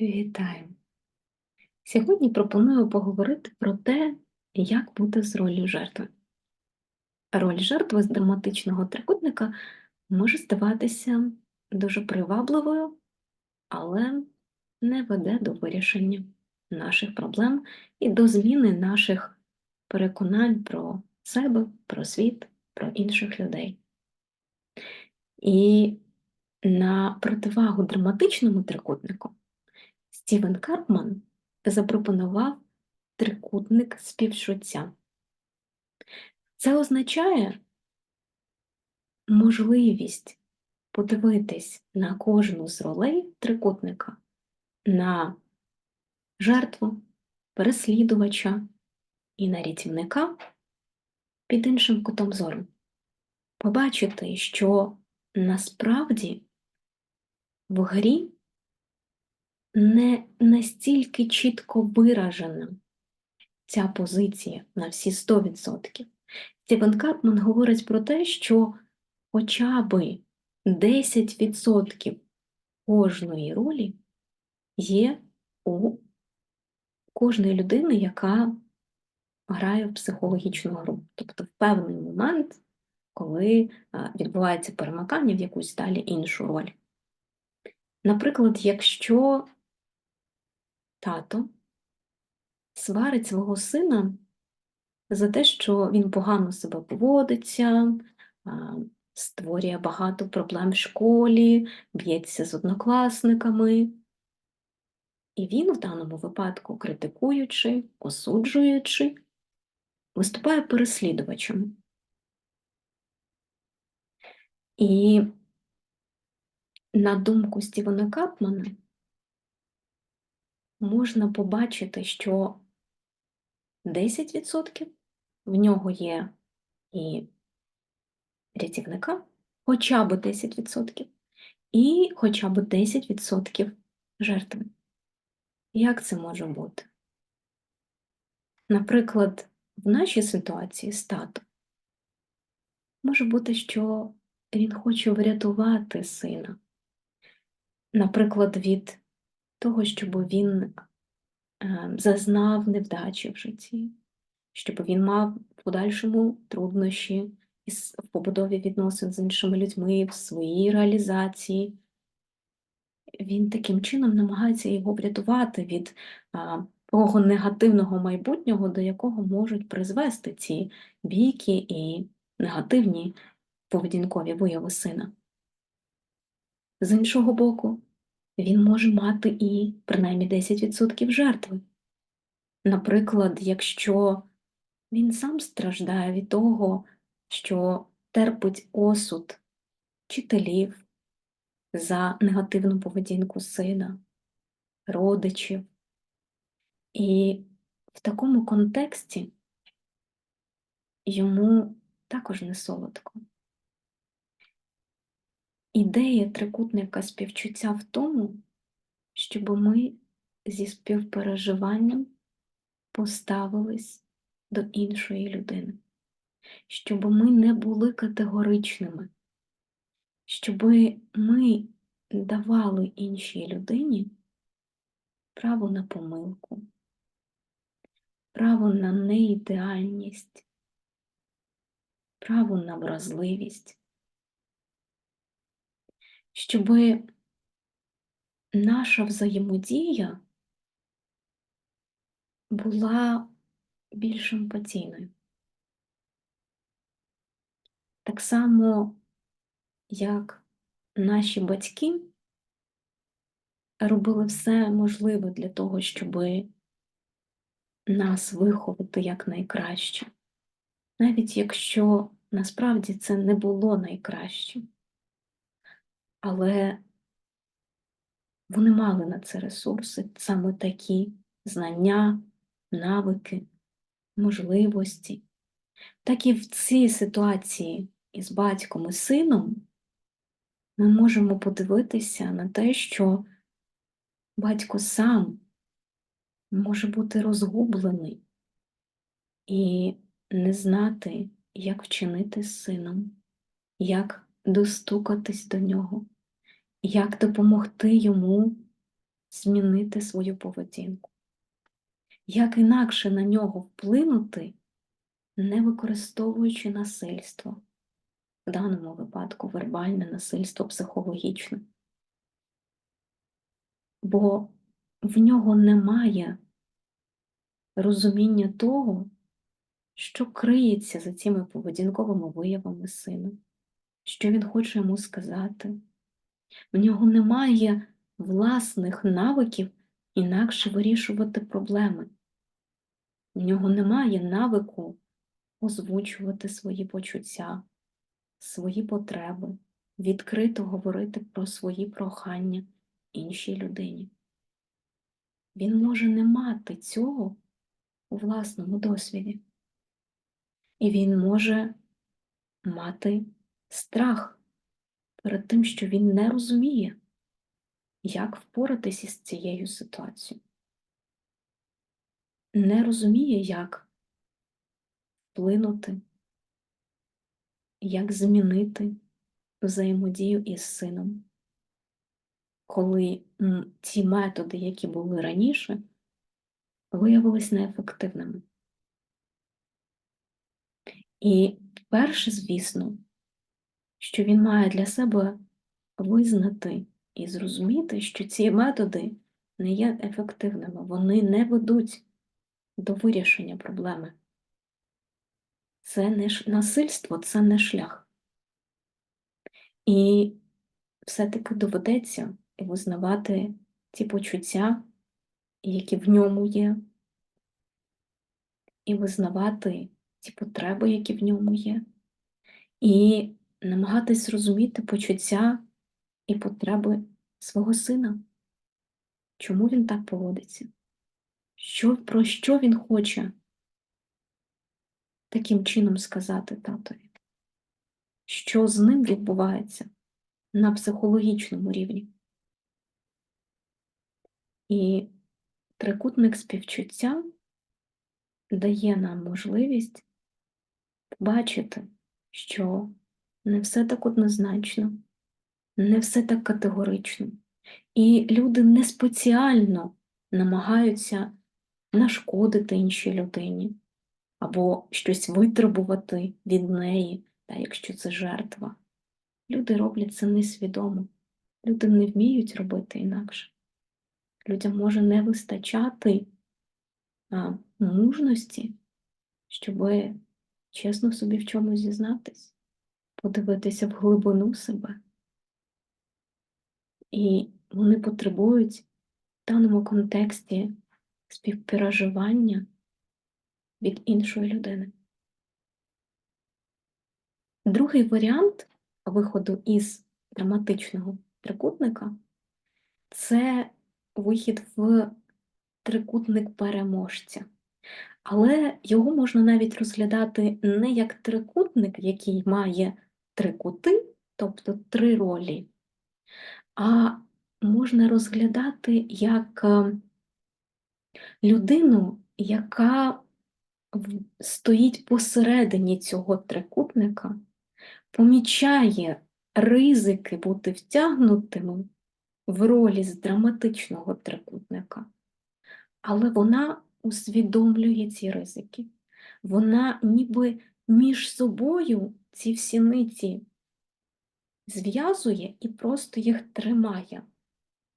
Вітаю! Сьогодні пропоную поговорити про те, як бути з роллю жертви. Роль жертви з драматичного трикутника може здаватися дуже привабливою, але не веде до вирішення наших проблем і до зміни наших переконань про себе, про світ, про інших людей. І на противагу драматичному трикутнику Стівен Карпман запропонував трикутник співчуття. Це означає можливість подивитись на кожну з ролей трикутника, на жертву, переслідувача і на рятівника під іншим кутом зору. Побачити, що насправді в грі не настільки чітко виражена ця позиція на всі 100%. Стівен Карпман говорить про те, що хоча б 10% кожної ролі є у кожної людини, яка грає в психологічну гру. Тобто в певний момент, коли відбувається перемикання в якусь далі іншу роль. Наприклад, якщо тато сварить свого сина за те, що він погано себе поводиться, створює багато проблем в школі, б'ється з однокласниками. І він в даному випадку, критикуючи, осуджуючи, виступає переслідувачем. І на думку Стівена Капмана, можна побачити, що 10% в нього є і рятівника, хоча б 10%, і хоча б 10% жертви. Як це може бути? Наприклад, в нашій ситуації з татом може бути, що він хоче врятувати сина, наприклад, від того, щоб він е, зазнав невдачі в житті, щоб він мав в подальшому труднощі в побудові відносин з іншими людьми, в своїй реалізації. Він таким чином намагається його врятувати від того негативного майбутнього, до якого можуть призвести ці бійки і негативні поведінкові вияви сина. З іншого боку, він може мати і принаймні 10% жертви. Наприклад, якщо він сам страждає від того, що терпить осуд вчителів за негативну поведінку сина, родичів. І в такому контексті йому також не солодко. Ідея трикутника співчуття в тому, щоб ми зі співпереживанням поставились до іншої людини, щоб ми не були категоричними, щоб ми давали іншій людині право на помилку, право на неідеальність, право на вразливість щоб наша взаємодія була більш емпатійною. Так само, як наші батьки робили все можливе для того, щоб нас виховати якнайкраще, навіть якщо насправді це не було найкращим але вони мали на це ресурси, саме такі знання, навики, можливості. Так і в цій ситуації із батьком і сином ми можемо подивитися на те, що батько сам може бути розгублений і не знати, як вчинити з сином, як достукатись до нього, як допомогти йому змінити свою поведінку, як інакше на нього вплинути, не використовуючи насильство, в даному випадку вербальне насильство психологічне. Бо в нього немає розуміння того, що криється за цими поведінковими виявами сина, що він хоче йому сказати. В нього немає власних навиків інакше вирішувати проблеми. В нього немає навику озвучувати свої почуття, свої потреби, відкрито говорити про свої прохання іншій людині. Він може не мати цього у власному досвіді. І він може мати страх перед тим, що він не розуміє, як впоратися з цією ситуацією. Не розуміє, як вплинути, як змінити взаємодію із сином, коли ті методи, які були раніше, виявилися неефективними. І перше, звісно, що він має для себе визнати і зрозуміти, що ці методи не є ефективними, вони не ведуть до вирішення проблеми. Це не насильство, це не шлях. І все-таки доведеться визнавати ті почуття, які в ньому є, і визнавати ті потреби, які в ньому є, і намагатись зрозуміти почуття і потреби свого сина, чому він так поводиться, що, про що він хоче таким чином сказати татові, що з ним відбувається на психологічному рівні. І трикутник співчуття дає нам можливість бачити, що не все так однозначно, не все так категорично. І люди не спеціально намагаються нашкодити іншій людині або щось витребувати від неї, та якщо це жертва. Люди роблять це несвідомо, люди не вміють робити інакше. Людям може не вистачати а, мужності, щоб чесно собі в чомусь зізнатись, подивитися в глибину себе. І вони потребують в даному контексті співпереживання від іншої людини. Другий варіант виходу із драматичного трикутника це вихід в трикутник переможця. Але його можна навіть розглядати не як трикутник, який має три кути, тобто три ролі, а можна розглядати як е, людину, яка стоїть посередині цього трикутника, помічає ризики бути втягнутими в ролі з драматичного трикутника, але вона усвідомлює ці ризики. Вона ніби між собою ці всі ниці зв'язує і просто їх тримає.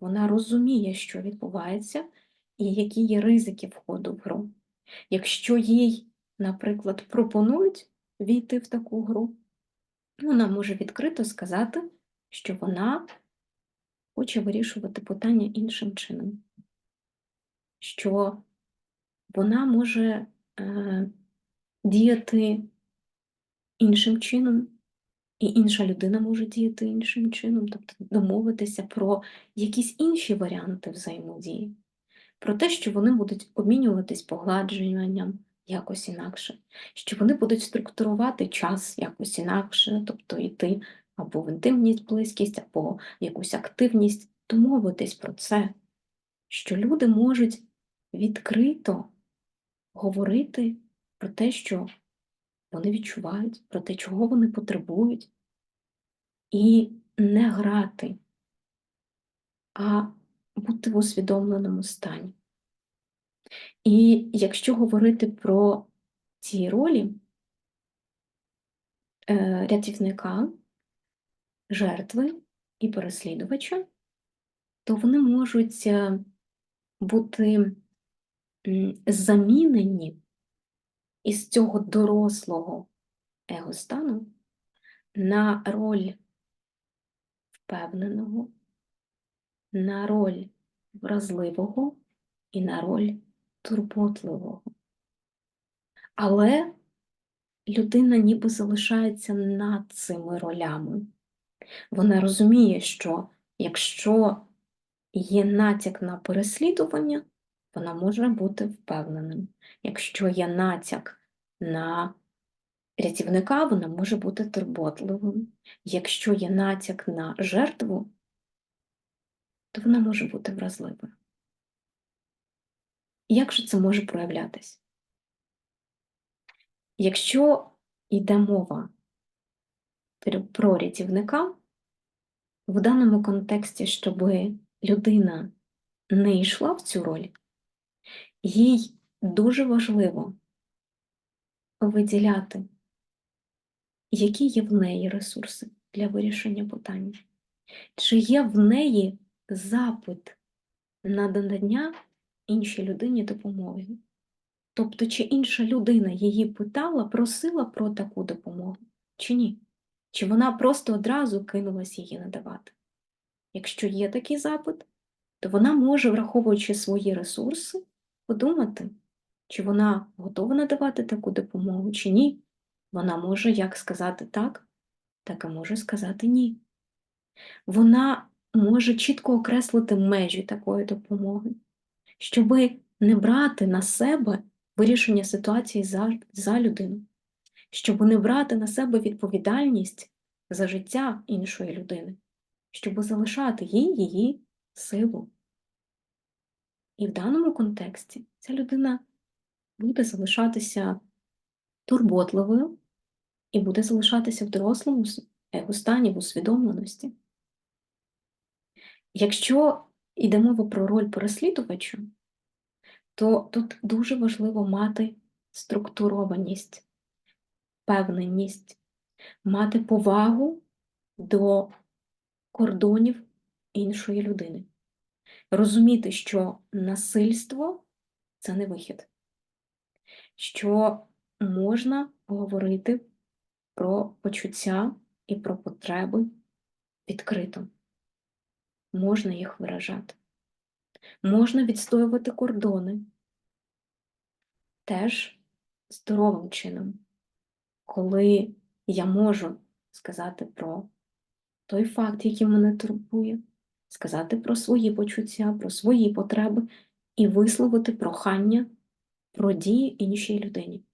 Вона розуміє, що відбувається, і які є ризики входу в гру. Якщо їй, наприклад, пропонують війти в таку гру, вона може відкрито сказати, що вона хоче вирішувати питання іншим чином, що вона може е, діяти іншим чином, і інша людина може діяти іншим чином, тобто домовитися про якісь інші варіанти взаємодії, про те, що вони будуть обмінюватись погладжуванням якось інакше, що вони будуть структурувати час якось інакше, тобто йти або в інтимність, близькість, або в якусь активність, домовитись про це, що люди можуть відкрито говорити про те, що вони відчувають, про те, чого вони потребують, і не грати, а бути в усвідомленому стані. І якщо говорити про ці ролі е, рятівника, жертви і переслідувача, то вони можуть е, бути замінені із цього дорослого егостану на роль впевненого, на роль вразливого і на роль турботливого. Але людина ніби залишається над цими ролями. Вона розуміє, що якщо є натяк на переслідування, вона може бути впевненим. Якщо є натяк на рятівника, вона може бути турботливим. Якщо є натяк на жертву, то вона може бути вразливою. Як же це може проявлятись? Якщо йде мова про рятівника, в даному контексті, щоб людина не йшла в цю роль, їй дуже важливо виділяти, які є в неї ресурси для вирішення питання, чи є в неї запит на надання іншій людині допомоги. Тобто, чи інша людина її питала, просила про таку допомогу, чи ні? Чи вона просто одразу кинулась її надавати? Якщо є такий запит, то вона може, враховуючи свої ресурси, подумати, чи вона готова надавати таку допомогу, чи ні. Вона може як сказати так, так і може сказати ні. Вона може чітко окреслити межі такої допомоги, щоб не брати на себе вирішення ситуації за, за людину, щоб не брати на себе відповідальність за життя іншої людини, щоб залишати їй її силу. І в даному контексті ця людина буде залишатися турботливою і буде залишатися в дорослому стані, в усвідомленості. Якщо йде мова про роль переслідувача, то тут дуже важливо мати структурованість, впевненість, мати повагу до кордонів іншої людини, розуміти, що насильство це не вихід, що можна говорити про почуття і про потреби відкрито, можна їх виражати. Можна відстоювати кордони теж здоровим чином, коли я можу сказати про той факт, який мене турбує, сказати про свої почуття, про свої потреби і висловити прохання про дії іншій людині.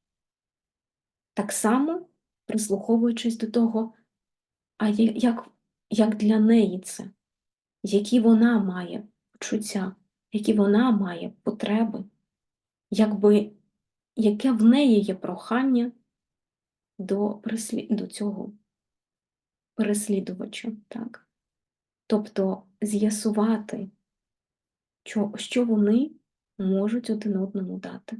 Так само прислуховуючись до того, а як, як для неї це, які вона має почуття, які вона має потреби, якби, яке в неї є прохання до до цього переслідувача. Так? Тобто з'ясувати, що, вони можуть один одному дати.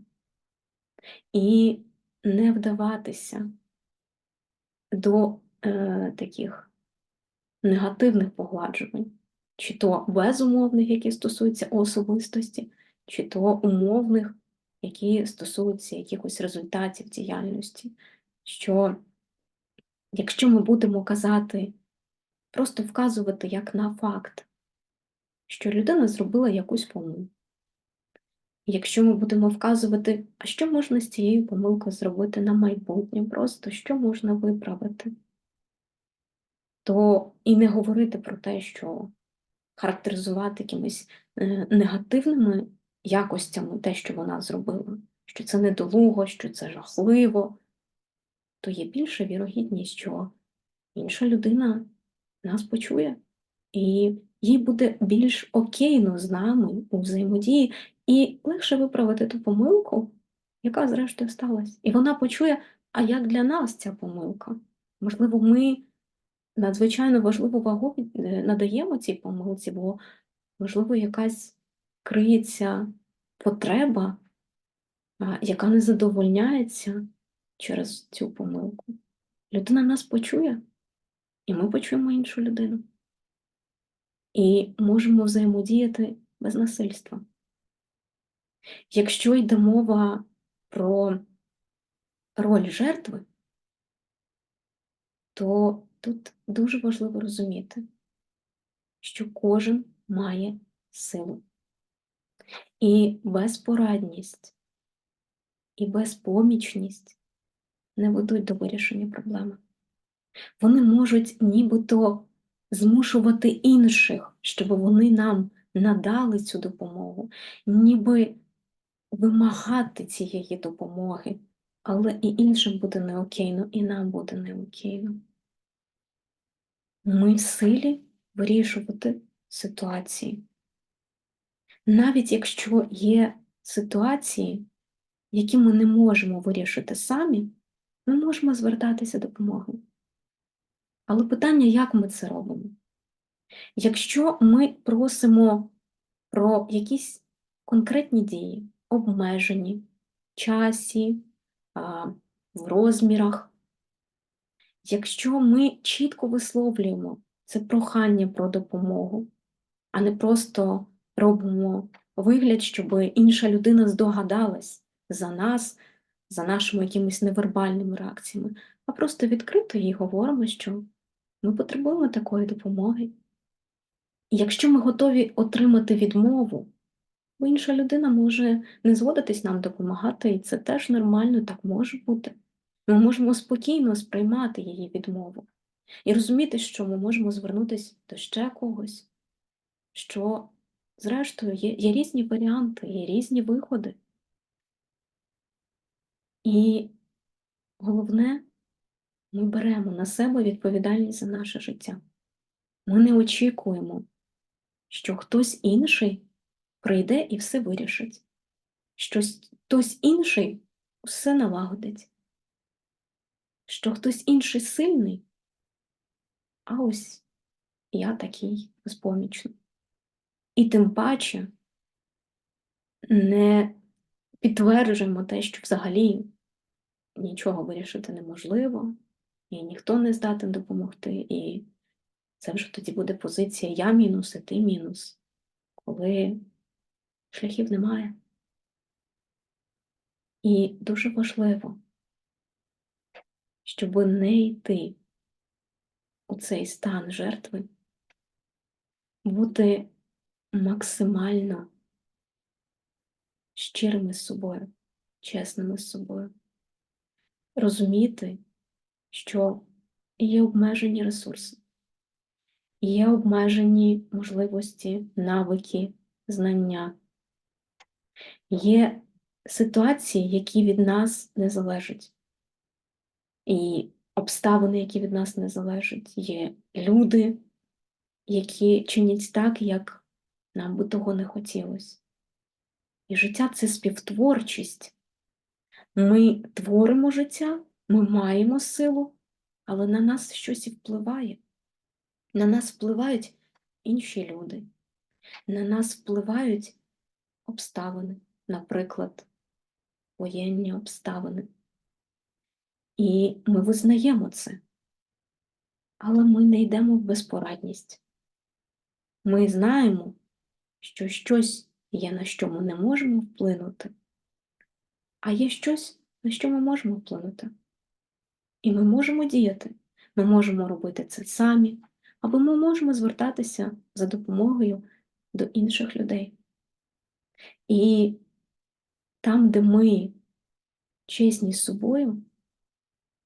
І не вдаватися до е, таких негативних погладжувань чи то безумовних, які стосуються особистості, чи то умовних, які стосуються якихось результатів діяльності. Що якщо ми будемо казати, просто вказувати як на факт, що людина зробила якусь помилку. Якщо ми будемо вказувати, а що можна з цією помилкою зробити на майбутнє, просто що можна виправити, то і не говорити про те, що характеризувати якимись е, негативними якостями те, що вона зробила, що це недолуго, що це жахливо, то є більша вірогідність, що інша людина нас почує, і їй буде більш окейно з нами у взаємодії, і легше виправити ту помилку, яка, зрештою, сталася. І вона почує, а як для нас ця помилка? Можливо, ми надзвичайно важливу вагу е, надаємо цій помилці, бо можливо, якась криється потреба, яка не задовольняється через цю помилку. Людина нас почує, і ми почуємо іншу людину. І можемо взаємодіяти без насильства. Якщо йде мова про роль жертви, то тут дуже важливо розуміти, що кожен має силу. І безпорадність, і безпомічність не ведуть до вирішення проблеми. Вони можуть нібито змушувати інших, щоб вони нам надали цю допомогу, ніби вимагати цієї допомоги, але і іншим буде неокейно, і нам буде неокейно. Ми в силі вирішувати ситуації. Навіть якщо є ситуації, які ми не можемо вирішити самі, ми можемо звертатися допомоги. Але питання, як ми це робимо? Якщо ми просимо про якісь конкретні дії, обмежені в часі, в розмірах, якщо ми чітко висловлюємо це прохання про допомогу, а не просто робимо вигляд, щоб інша людина здогадалась за нас, за нашими якимись невербальними реакціями, а просто відкрито їй говоримо, що ми потребуємо такої допомоги. Якщо ми готові отримати відмову, бо інша людина може не згодитись нам допомагати, і це теж нормально, так може бути. Ми можемо спокійно сприймати її відмову і розуміти, що ми можемо звернутися до ще когось, що, зрештою, є, є різні варіанти, є різні виходи. І головне, ми беремо на себе відповідальність за наше життя. Ми не очікуємо, що хтось інший прийде і все вирішить, що хтось інший все налагодить, що хтось інший сильний, а ось я такий безпомічний. І тим паче не підтверджуємо те, що взагалі нічого вирішити неможливо, і ніхто не здатен допомогти. І це вже тоді буде позиція я мінус, і ти мінус, коли шляхів немає. І дуже важливо, щоб не йти у цей стан жертви, бути максимально щирими з собою, чесними з собою, розуміти, що є обмежені ресурси, є обмежені можливості, навики, знання, є ситуації, які від нас не залежать, і обставини, які від нас не залежать, є люди, які чинять так, як нам би того не хотілося. І життя це співтворчість. Ми творимо життя, ми маємо силу, але на нас щось і впливає. На нас впливають інші люди, на нас впливають обставини, наприклад, воєнні обставини. І ми визнаємо це, але ми не йдемо в безпорадність. Ми знаємо, що щось є, на що ми не можемо вплинути, а є щось, на що ми можемо вплинути. І ми можемо діяти, ми можемо робити це самі, або ми можемо звертатися за допомогою до інших людей. І там, де ми чесні з собою,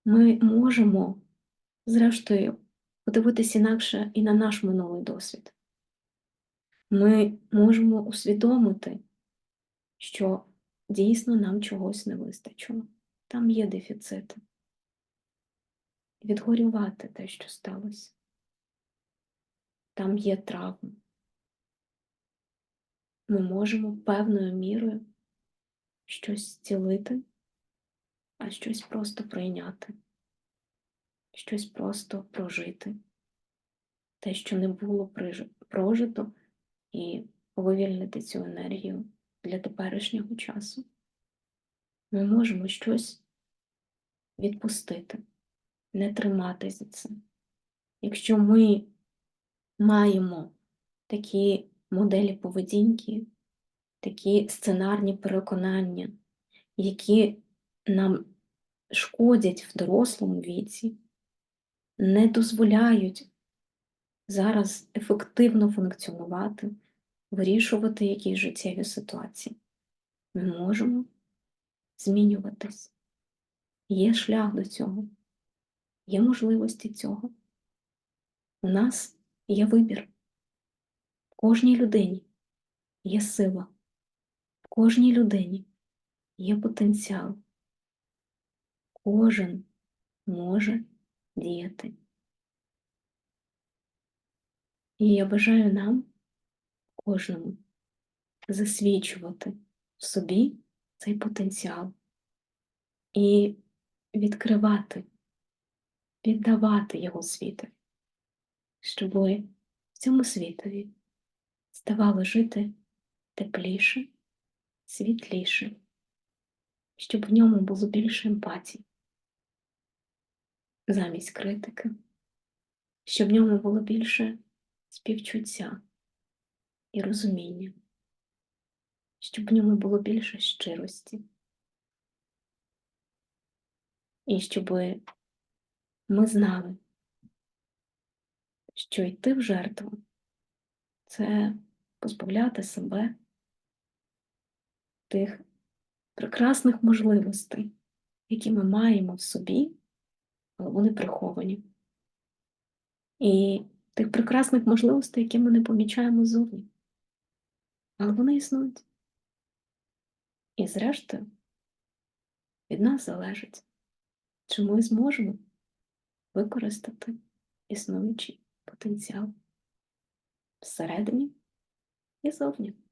ми можемо, зрештою, подивитися інакше і на наш минулий досвід. Ми можемо усвідомити, що дійсно нам чогось не вистачило. Там є дефіцити. Відгорювати те, що сталося. Там є травми. Ми можемо певною мірою щось зцілити, а щось просто прийняти, щось просто прожити. Те, що не було прожито, і вивільнити цю енергію для теперішнього часу. Ми можемо щось відпустити, не тримати за це. Якщо ми маємо такі моделі поведінки, такі сценарні переконання, які нам шкодять в дорослому віці, не дозволяють зараз ефективно функціонувати, вирішувати якісь життєві ситуації. Ми можемо змінюватись. Є шлях до цього, є можливості цього. У нас є вибір. В кожній людині є сила, в кожній людині є потенціал. Кожен може діяти. І я бажаю нам, кожному, засвічувати в собі цей потенціал і відкривати, віддавати його світу, щоб в цьому світові ставало жити тепліше, світліше, щоб в ньому було більше емпатії замість критики, щоб в ньому було більше співчуття і розуміння, щоб в ньому було більше щирості. І щоб ми знали, що йти в жертву це позбавляти себе тих прекрасних можливостей, які ми маємо в собі, але вони приховані. І тих прекрасних можливостей, які ми не помічаємо зовні. Але вони існують. І зрештою, від нас залежить, чи ми зможемо використати існуючий потенціал всередині і зовні.